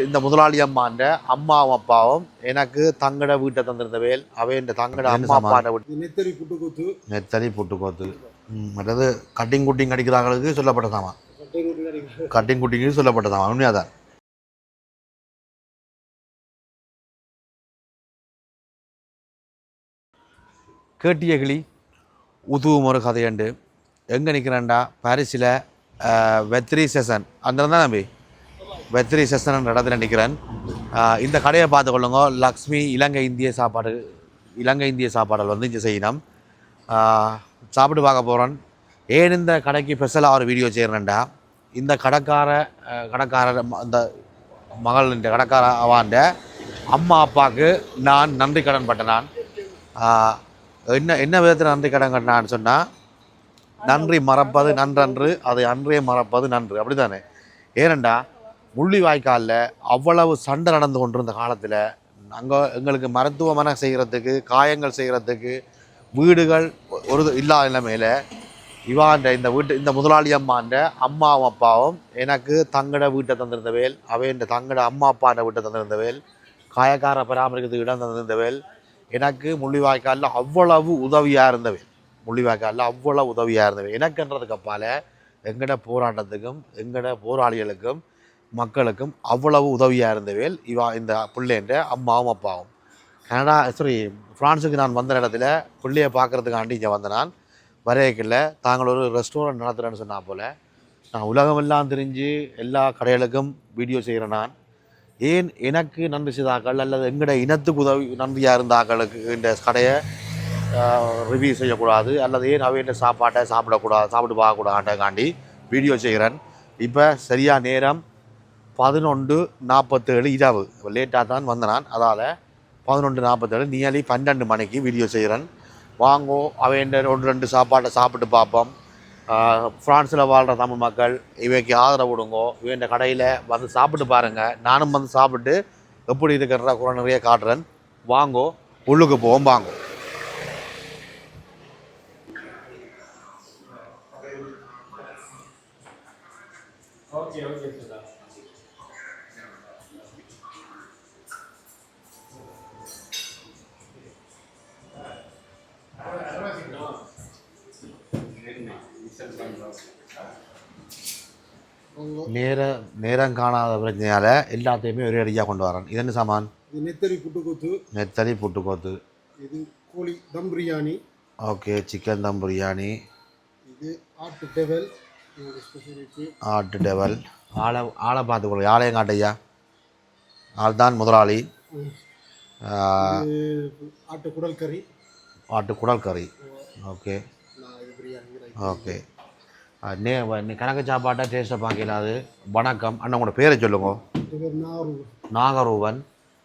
இந்த முதலாளி அம்மாண்ட அம்மாவும் அப்பாவும் எனக்கு தங்கட வீட்டை தந்திருந்த வேல் அவை இந்த தங்கட அம்மா அப்பாண்ட வீட்டு நெத்தரி புட்டுக்குத்து. நெத்தரி புட்டு கோத்து ம், மற்றது கட்டிங் குட்டிங் அடிக்கிறாங்களுக்கு சொல்லப்பட்டதாமா? கட்டிங் குட்டிங்கு சொல்லப்பட்டதாமா? உண்மையாதான். கேட்டிய கிளி உதுவும் ஒரு கதையண்டு. எங்கே நிற்கிறேன்டா பாரிஸில் வெத்ரி செஷன் அந்த தான் நம்பி வெத்ரி செஷன் இடத்துல நிற்கிறேன் இந்த கடையை பார்த்து கொள்ளுங்க. லக்ஷ்மி இலங்கை இந்திய சாப்பாடு இலங்கை இந்திய சாப்பாடுகள் வந்து இங்கே செய்யணும். சாப்பிட்டு பார்க்க போகிறேன் ஏன் இந்த கடைக்கு ஸ்பெஷலாக ஒரு வீடியோ செய்கிறேன்டா இந்த கடைக்கார கடைக்காரர் ம- இந்த மகள் இந்த கடைக்கார அவாண்ட அம்மா அப்பாவுக்கு நான் நன்றி கடன் பட்டேன் என்ன என்ன விதத்தில் நன்றி கடன் கட்டினான்னு சொன்னால் நன்றி மறப்பது நன்றன்று அதை அன்றே மறப்பது நன்று. அப்படிதானே ஏனண்டா? முள்ளிவாய்க்காலில் அவ்வளவு சண்டை நடந்து கொண்டிருந்த காலத்தில் அங்கே எங்களுக்கு மருத்துவமனை செய்கிறதுக்கு காயங்கள் செய்கிறதுக்கு வீடுகள் ஒரு இல்லாத நிலைமையில் இவாண்ட இந்த வீட்டு இந்த முதலாளி அம்மாண்ட அம்மாவும் அப்பாவும் எனக்கு தங்கட வீட்டை தந்திருந்த வேல் அவைண்ட தங்கட அம்மா அப்பாண்ட வீட்டை தந்திருந்த வேல் காயக்கார பராமரிக்கிறதுக்கு இடம் தந்திருந்த வேல் எனக்கு முள்ளிவாய்க்காலில் அவ்வளவு உதவியாக இருந்தவேல் முள்ளிவாய்க்காலில் அவ்வளவு உதவியாக இருந்தவை எனக்குன்றதுக்கு அப்பால் எங்கட போராட்டத்துக்கும் எங்கட போராளிகளுக்கும் மக்களுக்கும் அவ்வளவு உதவியாக இருந்தவேல் இவா இந்த பிள்ளைன்ற அம்மாவும் அப்பாவும். கனடா சாரி ஃப்ரான்ஸுக்கு நான் வந்த இடத்துல பிள்ளையை பார்க்கறதுக்காண்டி இங்கே வந்த நான். வரையக்கில்ல தாங்கள் ஒரு ரெஸ்டாரண்ட் நடத்துகிறேன்னு சொன்னால் போல். நான் உலகமெல்லாம் தெரிஞ்சு எல்லா கடைகளுக்கும் வீடியோ செய்கிறேன் நான். ஏன் எனக்கு நன்றி செய்தாக்கள் அல்லது எங்கட இனத்துக்கு உதவி நன்றியாக இருந்தாக்களுக்கு இந்த கடையை ரிவ்யூ செய்யக்கூடாது அல்லது ஏன் அவையிட்ட சாப்பாட்டை சாப்பிடக்கூடாது சாப்பிட்டு பார்க்கக்கூடாதுக்காண்டி வீடியோ செய்கிறேன். இப்போ சரியாக நேரம் பதினொன்று நாற்பத்தேழு இரவு லேட்டாக தான் வந்த நான் அதால் பதினொன்று நாற்பத்தேழு நியர்லி பன்னெண்டு மணிக்கு வீடியோ செய்கிறேன் வாங்கோ அவைண்ட ஒன்று ரெண்டு சாப்பாட்டை சாப்பிட்டு பார்ப்போம். ஃப்ரான்ஸில் வாழ்கிற தமிழ் மக்கள் இவைக்கு ஆதரவு கொடுங்கோ. இவன் கடையில் வந்து சாப்பிட்டு பாருங்கள் நானும் வந்து சாப்பிட்டு எப்படி இருக்கிறதா கூட நிறைய காட்டுறேன். வாங்கோ உள்ளுக்கு போவோம் வாங்கோ ஓகே ஓகே சார் நேர நேரம் காணாத பிரச்சனையால் எல்லாத்தையுமே ஒரே அடியாக கொண்டு வரேன். இது என்ன சாமான்? நெத்தரி புட்டுக்குத்து. நெத்தலி புட்டுக்கோத்து. இது கோழி dum biryani. Okay chicken dum biryani. இது ஆட்டு டெவல் ஆட்டு டெவல் ஆளை ஆளை பார்த்துக்கொள்ள ஆளையும் காட்டையா ஆள் தான் முதலாளி. ஆட்டு குடல் கறி. ஆட்டு குடல் கறி. ஓகே. ஓகே. நே கணக்கு சாப்பாட்டை டேஸ்ட்டை பார்க்கல அது வணக்கம். அண்ணன் உங்களோட பேரை சொல்லுங்க. நாகரூபன்.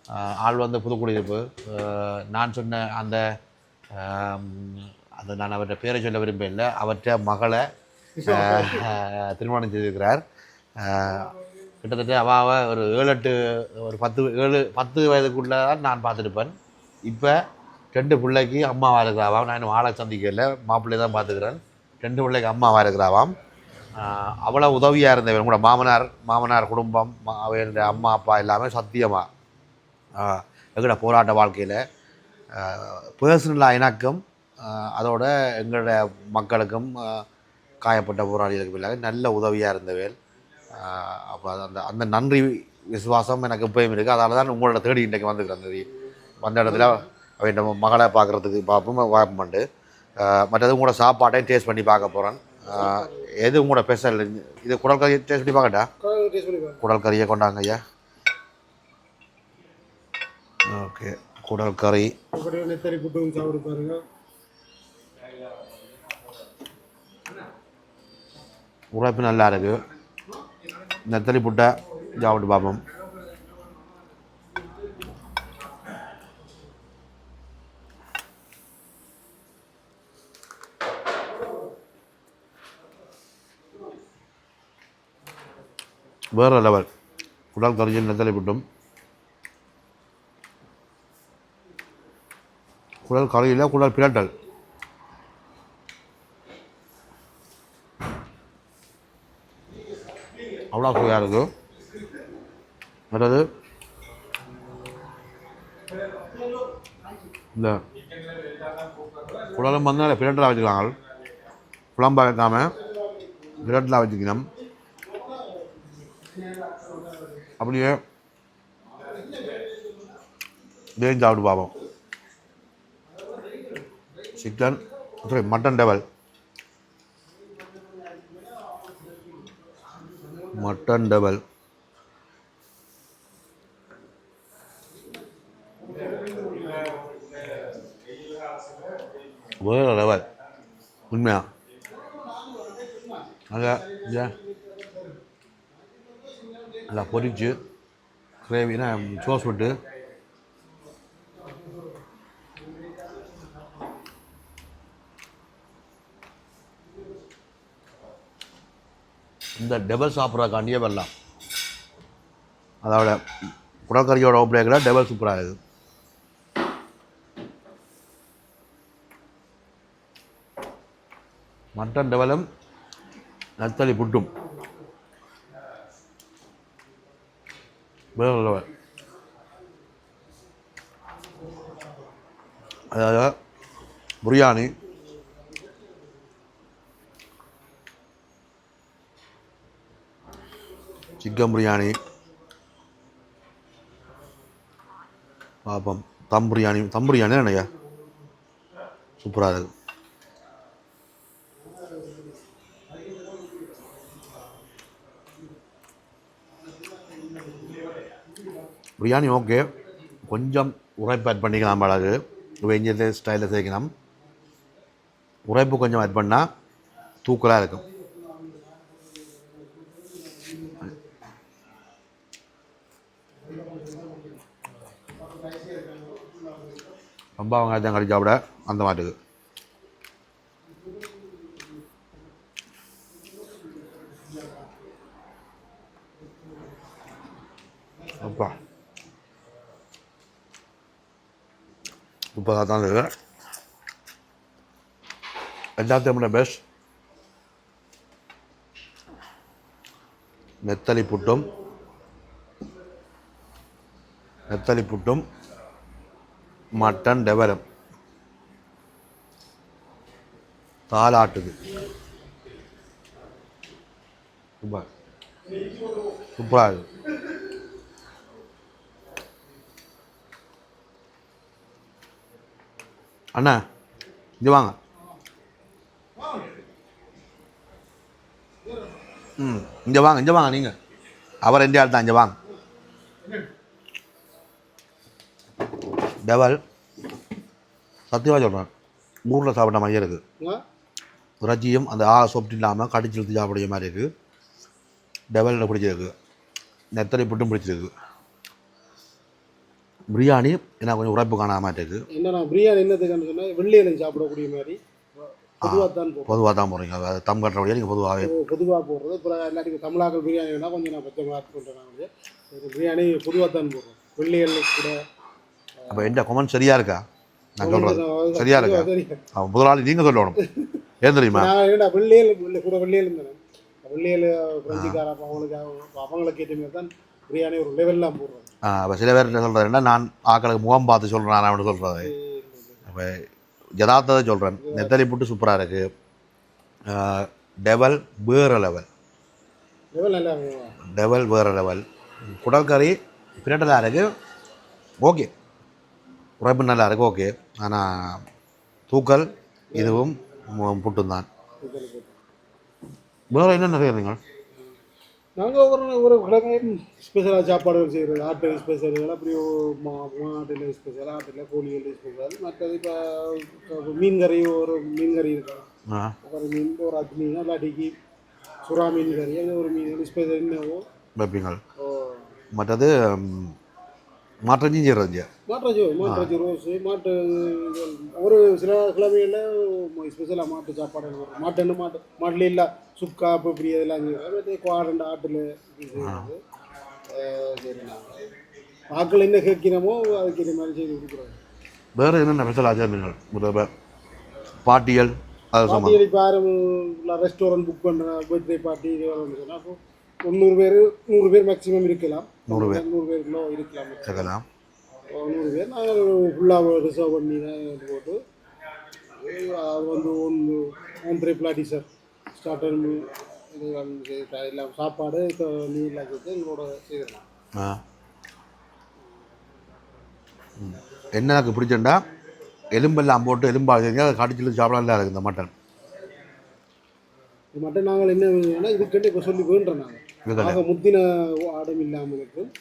ஆஹ், ஆள் வந்து புதுக்குடியிருப்பு. நான் சொன்ன அந்த அந்த நான் அவர்கிட்ட பேரை சொல்ல விரும்பல அவற்றை மகளை திருமணம் செய்திருக்கிறார். கிட்டத்தட்ட அவாவ ஒரு ஏழு எட்டு ஒரு பத்து ஏழு பத்து வயதுக்குள்ளே தான் நான் பார்த்துருப்பேன். இப்போ ரெண்டு பிள்ளைக்கு அம்மாவாக இருக்கிறாவாம் நான் இன்னும் ஆளை சந்திக்கல. மாப்பிள்ளை தான் பார்த்துக்கிறேன். ரெண்டு பிள்ளைக்கு அம்மாவாக இருக்கிறாவாம். அவ்வளோ உதவியாக இருந்தவர் கூட மாமனார் மாமனார் குடும்பம் அவருடைய அம்மா அப்பா எல்லாமே சத்தியமாக எங்களோட போராட்ட வாழ்க்கையில் பர்சனலாக எனக்கும் அதோட எங்களுடைய மக்களுக்கும் காயப்பட்ட போராளிகளுக்கு பிள்ளைங்க நல்ல உதவியாக இருந்தவர். அப்போ அந்த அந்த நன்றி விசுவாசம் எனக்கு எப்பயும் இருக்குது அதால் தான் உங்களோட தேடி இன்றைக்கு வந்துக்கிறேன் வந்த இடத்துல அவன் மகளை பார்க்குறதுக்கு பார்ப்போம் வாய்ப்புண்டு மற்றது உங்களோட சாப்பாட்டையும் டேஸ்ட் பண்ணி பார்க்க போகிறேன் எது உங்களோட ஸ்பெஷல் இது குடல் கறி டேஸ்ட் பண்ணி பார்க்கட்டா? குடல் கறியை கொண்டாங்க ஐயா. ஓகே. குடல் கறி. உழைப்பு நல்லா இருக்கு. நெத்தலி புட்டை சாப்பிட்டு பார்ப்போம். வேறு லெவல் குடல் கறியும் நெத்தலை விட்டும். குடல் கறியில் குடல் பிரட்டல் அவ்வளோ சுவையாக இருக்கும் அதாவது இந்த குடலும் வந்து அதில் பிரட்டில் வச்சுக்கலாம் குழம்பா வைக்காமல் பிரட்டில் வச்சுக்கணும். அப்படியே இதையும் சாப்பிட்டு பார்ப்போம் chicken sorry mutton devil mutton double வேறு லெவல் உண்மையா? அங்கே ஏன் நல்லா பொரிச்சு கிரேவினா சோஸ் விட்டு இந்த டெபல் சாப்பிட்றக்காண்டியே வரலாம் அதோட குடக்கறியோட ஒப்படைக்கிற டெபல் சூப்பராக இருக்குது மட்டன் டெவலும் நத்தளி புட்டும். வேறு லெவல் அதாவது பிரியாணி. சிக்கன் பிரியாணி. பார்ப்போம் தம் பிரியாணி தம் பிரியாணி என்னையா சூப்பராக இருக்குது பிரியாணி ஓகே. கொஞ்சம் உரைப்பு ஆட் பண்ணிக்கலாம் மிளகு வெஞ்சது ஸ்டைலில் சேர்க்கணும் உரைப்பு கொஞ்சம் ஆட் பண்ணால் தூக்கலாக இருக்கும். ரொம்ப வெங்காயத்தையும் கறி சாப்பிட அந்த மாட்டுக்கு அப்பா சூப்பராக தான் இருக்குது எல்லாத்தையும் விட பெஸ்ட் நெத்தலி புட்டும் நெத்தலி புட்டும் மட்டன் டெவரம் தாலாட்டுது சூப்பர் சூப்பராக இருக்குது அண்ணா இங்கே வாங்க. ம் இங்கே வாங்க இங்கே வாங்க நீங்கள் அவர் ரெண்டு ஆள் தான் இங்கே வாங்க. டெவல் சத்தியமாக சொல்கிறேன் ஊரில் சாப்பிட்ட மாதிரியே இருக்குது இறைச்சியும் அந்த ஆ சொப்ட் இல்லாமல் கடிச்சு இழுத்து சாப்பிடுற மாதிரி இருக்குது டெவலில் பிடிச்சிருக்கு. நெத்தலி புட்டும் பிடிச்சிருக்கு. பிரியாணி எனக்கு கொஞ்சம் உரைப்பு காணாமல் இருக்குது. என்னன்னா பிரியாணி என்னதுக்குன்னு சொன்னா வெள்ளையில சாப்பிடக்கூடிய மாதிரி. பொதுவாக தான் பொதுவாக தான் போகிறீங்க அது தம் கட்டுறபடியே நீங்கள் பொதுவாகவே பொதுவாக போடுறது. அப்புறம் எல்லாத்துக்கும் தமிழாக்கள் பிரியாணி வேணால் கொஞ்சம் நான் பச்சை மார்க் பண்ணுறேன் பிரியாணி பொதுவாக தான் போடுறோம் வெள்ளையல் கூட அப்போ எந்த கொமெண்ட் சரியாக இருக்கா? நான் சொல்கிறது சரியா இருக்கா? முதலாளி நீங்கள் சொல்லணும். ஏன் தெரியுமா? வெள்ளையல் வெள்ளை கூட வெள்ளையல் இருந்தேன் வெள்ளையல் பிரெஞ்சுக்கார அவங்களுக்கு அவங்க- அவங்களுக்கு ஏற்ற மாதிரி தான் பிரியாணி ஒரு லெவல்லாம் போடுறோம் அப்போ சில பேர் என்ன சொல்கிறதுன்னா நான் ஆக்களுக்கு முகம் பார்த்து சொல்கிறேன் நான் அப்படி சொல்கிறது அப்போ யதார்த்தத்தை சொல்கிறேன் நெத்தலி புட்டு சூப்பராக இருக்குது டெவல் வேறு லெவல் டெவல் வேறு லெவல் குடல்கறி பிரட்டலாக இருக்குது ஓகே. உழைப்பு நல்லா இருக்குது ஓகே. ஆனால் தூக்கல் இதுவும் புட்டும் தான் வேறு என்னென்ன செய்கிறீங்க நாங்கள் ஒரு ஒரு கிழமையும் ஸ்பெஷலாக சாப்பாடுகள் செய்கிறது ஆட்டு ஸ்பெஷல்கள் அப்படி ஒரு மா மாட்டில் ஸ்பெஷல் ஆட்டில் கோழிகள் ஸ்பெஷல் மற்றது இப்போ மீன் கறி ஒரு மீன் கறி இருக்கும் ஒரு மீன் ஒரு அத்து மீன் இல்லாட்டிக்கு சுறா மீன் கறி அது ஒரு மீன் ஸ்பெஷல் என்னவோ. வைப்பீங்கள். ஓ. மற்றது ம், மாற்றஞ்சும் செய்கிறது மாட்டாச்சு மாட்டாச்சு ரோஸு மாட்டு. ஒரு சில கிழமைகளில் ஸ்பெஷலாக மாட்டு சாப்பாடு மாட்டுன்னு மாட்டு மாட்டில் இல்லை சுக்கா இப்போ இப்படி இதெல்லாம் குவாரண்டு ஆட்டில் ஆக்கள் என்ன கேட்கிறோமோ அதுக்கு இந்த மாதிரி செய்து கொடுக்குறோம். வேறு என்னென்ன ஸ்பெஷல் ஆச்சாரங்கள் பாட்டியல் அது இப்போ யாரும் ரெஸ்டாரண்ட் புக் பண்ணுற பர்த்டே பார்ட்டி இதெல்லாம் சொன்னால் அப்போ தொண்ணூறு பேர் நூறு பேர் மேக்ஸிமம் இருக்கலாம். நூறு பேர். நூறு பேருக்குள்ள இருக்கலாம். இருக்கலாம். நூறு பேர். நாங்கள் ஃபுல்லாக ரிசர்வ் பண்ணி தான் போட்டு அது வந்து ஒன்று ஒன்றரை பிளாட்டி சார் ஸ்டார்டர் எல்லாம் சாப்பாடு இப்போ நீர்லாம் சேர்த்து எங்களோட செய்திடலாம் ஆ. ம். என்ன எனக்கு பிடிச்சண்டா எலும்பெல்லாம் போட்டு எலும்பா செஞ்சு அதை கடிச்சிட்டு சாப்பிடலாம். இருக்குது இந்த மட்டன் இது மட்டும் நாங்கள் என்ன இதுக்கிட்ட இப்போ சொல்லி வேண்டுறோம் நாங்கள் ஆக முத்தின ஆடும் இல்லாமல் இருக்கும்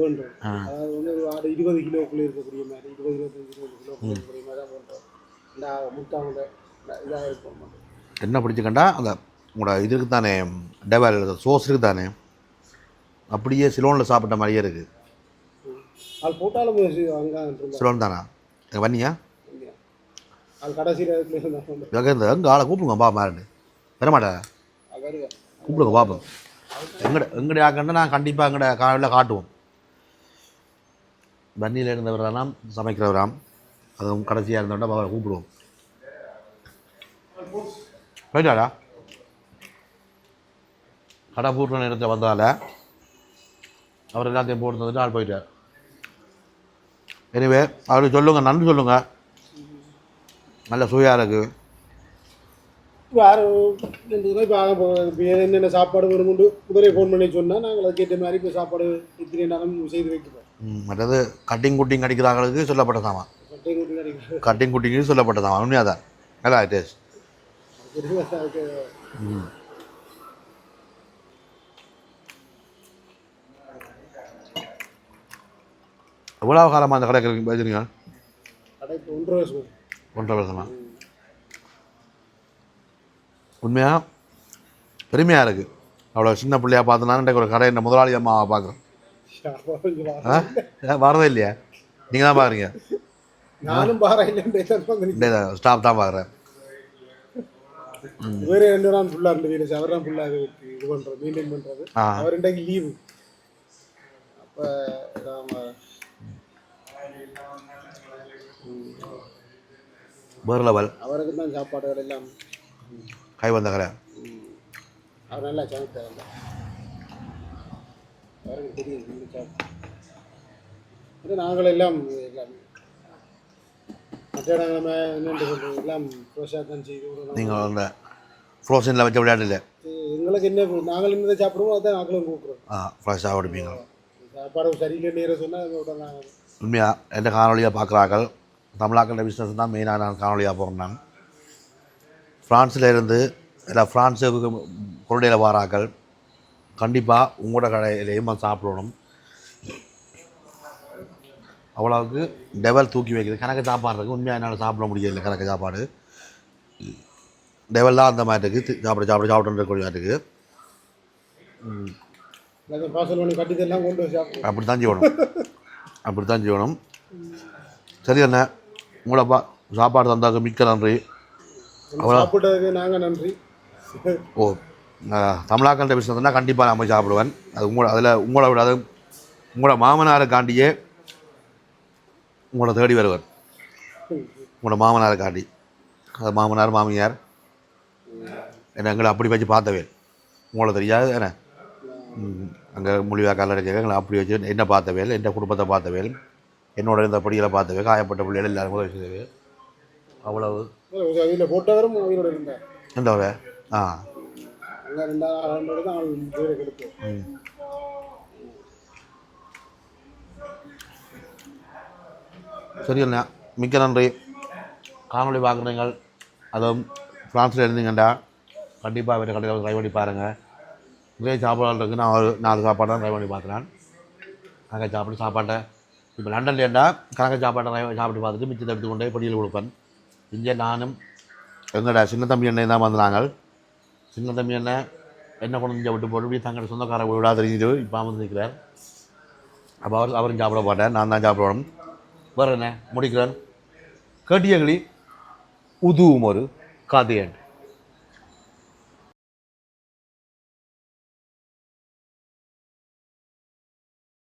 வேண்டுறோம் ஆ. அதாவது வந்து ஒரு ஆடு இருபது கிலோக்குள்ளே இருக்கக்கூடிய மாதிரி இருபது இருபத்தஞ்சு இருபது கிலோக்குள்ளே இருக்கக்கூடிய மாதிரி தான் இந்த முத்தாங்க இதாக இருக்கும் என்ன பிடிச்சிக்கண்டா அந்த உங்களோட இது இருக்கு தானே டெவல் சோஸ் இருக்கு தானே அப்படியே சிலோனில் சாப்பிட்ட மாதிரியே இருக்குது அது போட்டாலும் சிலோன் தானா? வன்னியா அது கடைசி நேரத்தில் இருந்தால் வந்து இங்கே இந்த எங்கள் ஆளை கூப்பிடுங்க பா மாறுண்டு வர மாட்டா அது வருவேன் கூப்பிடுங்க பார்ப்போம். எங்கட எங்கட ஆக்கண்டா நான் கண்டிப்பாக எங்கட காலையில் காட்டுவோம். வன்னியில் இருந்தவரானாம் சமைக்கிறவராம். அதுவும் கடைசியாக இருந்தவொடனே அவரை கூப்பிடுவோம். போயிட்டாடா கடை பூட்டுற நேரத்தில் வந்ததால் அவர் எல்லாத்தையும் போட்டு வந்துட்டு ஆள் போயிட்டார். எனிவே அவருக்கு சொல்லுங்கள் நன்றி சொல்லுங்கள் நல்ல சுவையாக இருக்குது வேறு இப்போ இப்போ என்னென்ன சாப்பாடு வேணும்னு முதலே ஃபோன் பண்ணி சொன்னால் நாங்கள் அதுக்கேற்ற மாதிரி இப்போ சாப்பாடு இத்தனை நேரம் செய்து வைக்கிறோம். மற்றது கட்டிங் குட்டிங் அடிக்கிறாங்களுக்கு சொல்லப்பட்ட சாமான் சட்டை கூட்டி கிடைக்கிறது கட்டிங் குட்டிங்கு சொல்லப்பட்ட சாமான் உண்மையாக தான் நல்லா டேஸ்ட் அதுக்கு ம். எவ்வளோ காலமாக அந்த கடைக்கு வச்சுருங்க கடை இப்போ ஒன்றரை வருஷம். ஒன்றரை வருஷமா? உண்மையாக பெருமையாக இருக்குது அவ்வளோ சின்ன பிள்ளையா பார்த்தோன்னா இன்றைக்கு ஒரு கடை இந்த முதலாளி அம்மாவை பார்க்குறேன். வரதே இல்லையா? நீங்கள் தான் பார்க்குறீங்க நானும் பாறை இல்லைன்னு இந்த ஸ்டாஃப் தான் பார்க்குறேன் வேறு ரெண்டு நாள் ஃபுல்லாக ரெண்டு வீடு அவர் தான் ஃபுல்லாக இது இது பண்ணுறது மெயின்டைன் பண்ணுறது அவர் இன்றைக்கு லீவு அப்போ வேறு லெவல் அவருக்கு தான் சாப்பாடுகள் எல்லாம் கை வந்த கடை அவர் நல்லா சமைத்தார் தெரியும் நாங்கள் எல்லாம் மற்ற இடங்கள் எல்லாம் ஃப்ரெஷ்ஷாக தான் செய்து. நீங்கள் அந்த ஃப்ரோசனில் வச்ச விளையாடல எங்களுக்கு என்ன நாங்கள் என்னதை சாப்பிடுவோம் அதான் நாங்களும் கூப்பிடுறோம். ஆ ஃப்ரெஷ்ஷாக விடுப்பீங்க சாப்பாடு சரியில்லை நேரம் சொன்னால் உண்மையாக எந்த காணொலியாக பிஸ்னஸ் தான் மெயினாக நான் காணொலியாக போகிறேன் நான் ஃப்ரான்ஸில் இருந்து இல்லை ஃப்ரான்ஸுக்கு கொள்ளையில் வாராக்கள். கண்டிப்பாக உங்களோட கடையிலையும் சாப்பிடணும். அவ்வளவுக்கு டெவல் தூக்கி வைக்கிறது கணக்கு சாப்பாடு இருக்குது உண்மையாக என்னால் சாப்பிட முடியல கணக்கு சாப்பாடு. டெவல் தான் அந்த மாதிரி இருக்குது சாப்பிட சாப்பிட சாப்பிட்டு இருக்கக்கூடிய மாதிரி இருக்குது அப்படி தான் செய்யணும் அப்படி தான் செய்யணும். சரி அண்ணே உங்களை பா சாப்பாடு தந்தாக்க மிக்க நன்றி. சாப்பிட்டதுக்கு நாங்கள் நன்றி. ஓ தமிழாக்கண்ட பிஸ்னஸ்னால் கண்டிப்பாக நான் போய் சாப்பிடுவேன். அது உங்களோட அதில் உங்களை விட அது உங்களோட மாமனாருக்காண்டியே உங்களை தேடி வருவார். உங்களோட மாமனாருக்காண்டி. அது மாமனார் மாமியார். என்ன எங்களை அப்படி வச்சு பார்த்தவே உங்களை தெரியாது என்ன? அங்கே மொழிவா கால அடைக்க எங்களை அப்படி வச்சு என்ன பார்த்தவேல் என் குடும்பத்தை பார்த்தவேல் என்னோட இருந்த படிகளை பார்த்தவே காயப்பட்ட பிள்ளைகள் எல்லாரும் உதவி செய்தவே அவ்வளவு. அதில் போட்டவரும் அவரோட இருந்தார். எந்த ஒரு ஆ தான் சரி அண்ணா. மிக்க நன்றி. காணொளி பார்க்குறீங்கள் அதுவும் ஃப்ரான்ஸில் இருந்தீங்கண்டா கண்டிப்பாக வேறு கடையில் ட்ரை பண்ணி பாருங்கள் நிறைய சாப்பாடு இருக்குது நான் ஒரு நாலு சாப்பாடு ட்ரை பண்ணி பார்க்குறேன். கணக்கை சாப்பிட்டு சாப்பாட்டை. இப்போ லண்டன்ல ஏண்டா கணக்கை சாப்பாட்டை சாப்பிட்டு பார்த்துட்டு மிச்சத்தை எடுத்து கொண்டே படியில் கொடுப்பேன். இங்கே நானும் எங்களோட சின்ன தம்பி அண்ணன் தான் வந்தாங்க சின்ன தம்பி அண்ணன் என்ன கொண்டு இங்கே விட்டு போட்டு இப்படி தங்களோட சொந்தக்கார விடாத தெரிஞ்சுட்டு இப்போ வந்து நிற்கிறார் அப்போ அவர் அவரும் சாப்பிட மாட்டேன் நான் தான் சாப்பிடணும் வேறு என்ன முடிக்கிறேன் கேட்டியங்களி உதுவும் ஒரு காதையன்